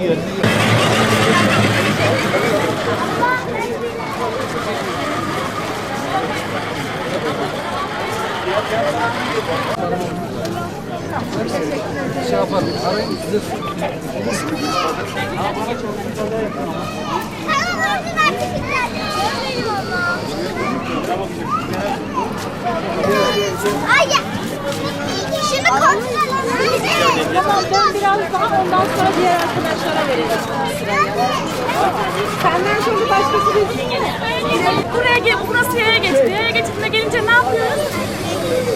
yiyor. Şey yapalım. Arayın size. Ay ya. Tamam ben biraz daha ondan sonra diğer arkadaşlara vereceğim. Senden sonra başkası değil. Buraya gel, burası yaya geçidi. Yaya geçidine gelince ne yapıyoruz?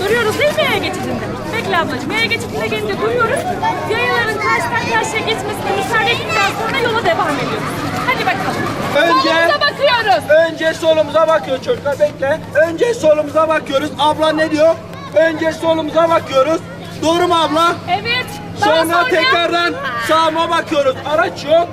Duruyoruz değil mi yaya geçidinde? Bekle ablacığım. Yaya geçidine gelince duruyoruz. Yayaların karşıdan karşıya geçmesine müsaade ettikten sonra yola devam ediyoruz. Hadi bakalım. Önce- Solumuza bakıyoruz. Önce solumuza bakıyor çocuklar bekle. Önce solumuza bakıyoruz. Abla ne diyor? Önce solumuza bakıyoruz. Doğru mu abla? Evet. Sonra tekrardan sağıma bakıyoruz. Araç yok.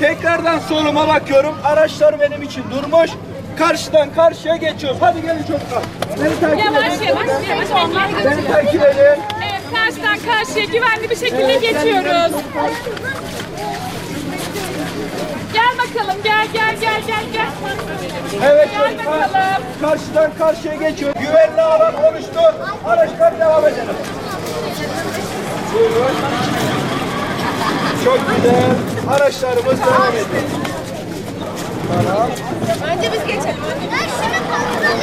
Tekrardan soluma bakıyorum. Araçlar benim için durmuş. Karşıdan karşıya geçiyoruz. Hadi gelin çocuklar. Beni takip Yavaş edin. yavaş yavaş onlar Beni geçiyor. takip edin. Evet karşıdan karşıya güvenli bir şekilde geçiyoruz. Gel bakalım gel gel gel gel gel. Evet Gel çocuklar. bakalım. Karşıdan karşıya geçiyor. Güvenli alan oluştu. Araçlar devam edelim. Buyurun. Çok güzel. Araçlarımız devam ediyor. Tamam. Önce biz geçelim. Ben şunu kontrol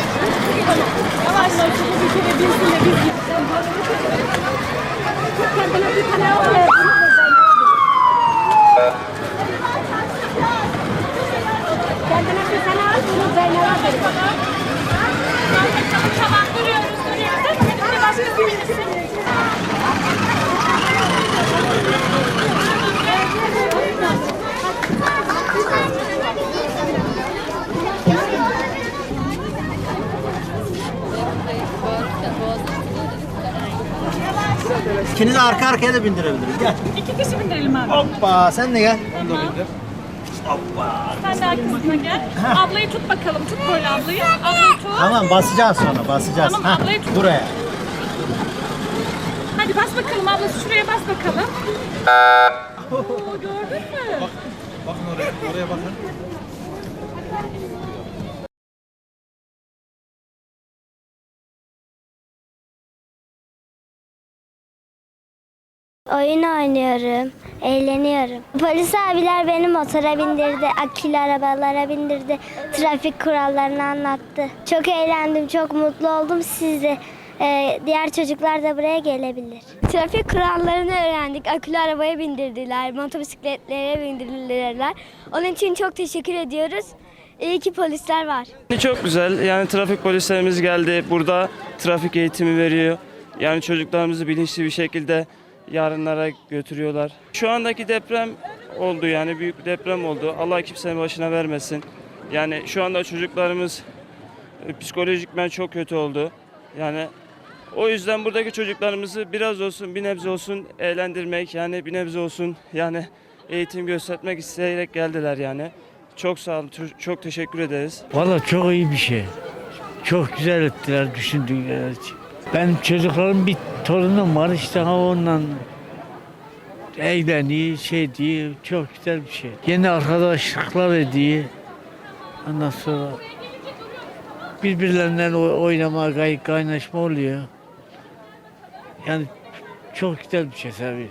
Yavaş yavaş bir kere bilsin de biz Kendine bir tane al. Kendine bir tane al. Bunu Zeynep'e verin. Tamam duruyoruz duruyoruz. Hadi bir de başkası binsin. İkinizi arka arkaya da bindirebilirim. Gel. İki kişi bindirelim abi. Hoppa sen de gel. Sen de arkasına gel. Ablayı tut bakalım. Tut böyle ablayı. Ablayı tut. Tamam basacağız sonra basacağız. Tamam, Hah, ablayı tut. buraya. Hadi bas bakalım ablası şuraya bas bakalım. Oo, gördün mü? bakın oraya. Oraya bakın. Oyun oynuyorum, eğleniyorum. Polis abiler beni motora bindirdi, akülü arabalara bindirdi, trafik kurallarını anlattı. Çok eğlendim, çok mutlu oldum. Siz de, e, diğer çocuklar da buraya gelebilir. Trafik kurallarını öğrendik, akülü arabaya bindirdiler, motosikletlere bindirdiler. Onun için çok teşekkür ediyoruz. İyi ki polisler var. Çok güzel. Yani trafik polislerimiz geldi. Burada trafik eğitimi veriyor. Yani çocuklarımızı bilinçli bir şekilde yarınlara götürüyorlar. Şu andaki deprem oldu yani büyük bir deprem oldu. Allah kimsenin başına vermesin. Yani şu anda çocuklarımız e, psikolojikmen çok kötü oldu. Yani o yüzden buradaki çocuklarımızı biraz olsun bir nebze olsun eğlendirmek yani bir nebze olsun yani eğitim göstermek isteyerek geldiler yani. Çok sağ olun. Çok teşekkür ederiz. Valla çok iyi bir şey. Çok güzel ettiler düşündükleri için. Ben çocuklarım bir torunum var işte ha ondan eğleniyor, şey diyor. Çok güzel bir şey. Yeni arkadaşlıklar ediyor. Ondan sonra birbirlerinden oynama, gay, kaynaşma oluyor. Yani çok güzel bir şey tabii.